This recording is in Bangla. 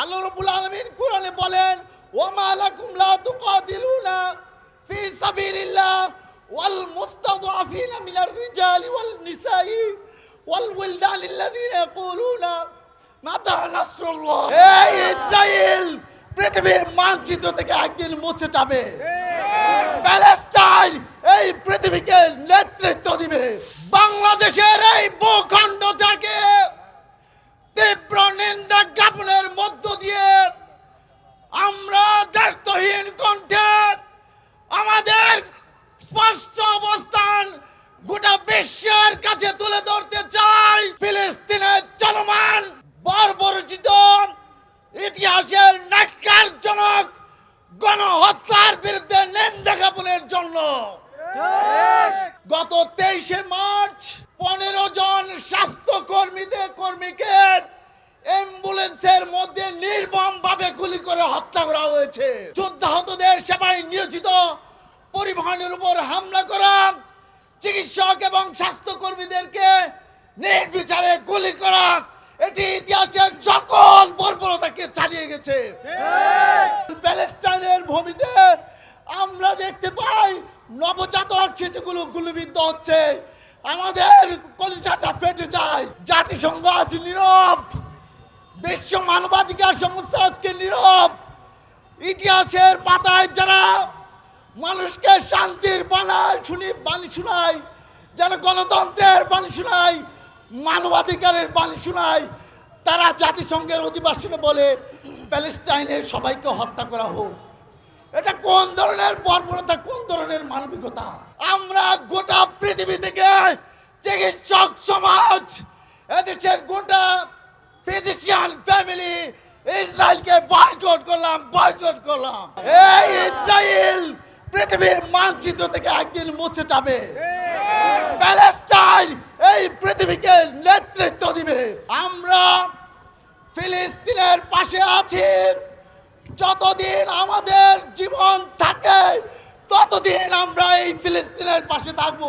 আল্লাহ রাব্বুল আলামিন কোরআনে বলেন, ওমা লাকুম লা তুকাতিলুনা ফি সাবিলিল্লাহ ওয়াল মুস্তাদআফিনা মিনার রিজালি ওয়াল নিসাই ওয়াল ওয়ালদান আল্লাযীনা ইয়াকুলুনা মাতা নাসরুল্লাহ। এই ইসরায়েল পৃথিবীর মানচিত্র থেকে একদিন মুছে যাবে। প্যালেস্টাইন এই পৃথিবীকে নেতৃত্ব দিবে। বাংলাদেশের এই স্পষ্ট অবস্থান গোটা বিশ্বের কাছে তুলে ধরতে চাই ফিলিস্তিনের চলমান বর্বরচিত ইতিহাসের ন্যাক্কারজনক গণহত্যার বিরুদ্ধে নিন্দা জ্ঞাপনের জন্য। গত তেইশে মার্চ পনেরো জন স্বাস্থ্য কর্মীদের কর্মীকে অ্যাম্বুলেন্সের মধ্যে নির্মম ভাবে গুলি করে হত্যা করা হয়েছে। যোদ্ধাহতদের সেবায় নিয়োজিত পরিবহনের উপর হামলা করা, চিকিৎসক এবং স্বাস্থ্য কর্মীদেরকে নির্বিচারে গুলি করা, এটি ইতিহাসের সকল বর্বরতাকে ছাড়িয়ে গেছে। প্যালেস্টাইনের ভূমিতে আমরা দেখতে পাই, নবজাতক শিশুগুলো গুলিবিদ্ধ হচ্ছে। আমাদের কলিজাটা ফেটে যায়। জাতিসংঘ আজ নীরব। বিশ্ব মানবাধিকার সংস্থা আজকে নীরব। ইতিহাসের পাতায় যারা মানুষকে শান্তির বানায় শুনি, বাণী শোনায় যেন গণতন্ত্রের বাণী শোনায় মানবাধিকারের বাণী শোনায় তারা জাতিসংঘের অধিবাসনে বলে, প্যালেস্টাইনের সবাইকে হত্যা করা হোক। এটা কোন ধরনের বর্বরতা, কোন ধরনের মানবিকতা? আমরা গোটা পৃথিবী থেকে চিকিৎসক সমাজ, এদেশের গোটা ফিজিশিয়ান ফ্যামিলি ইসরায়েলকে বয়কট করলাম বয়কট করলাম। এই ইসরায়েল পৃথিবীর মানচিত্র থেকে একদিন মুছে যাবে। প্যালেস্টাইন এই পৃথিবীকে নেতৃত্ব দিবে। আমরা ফিলিস্তিনের পাশে আছি। যতদিন আমাদের জীবন থাকে ততদিন আমরা এই ফিলিস্তিনের পাশে থাকব।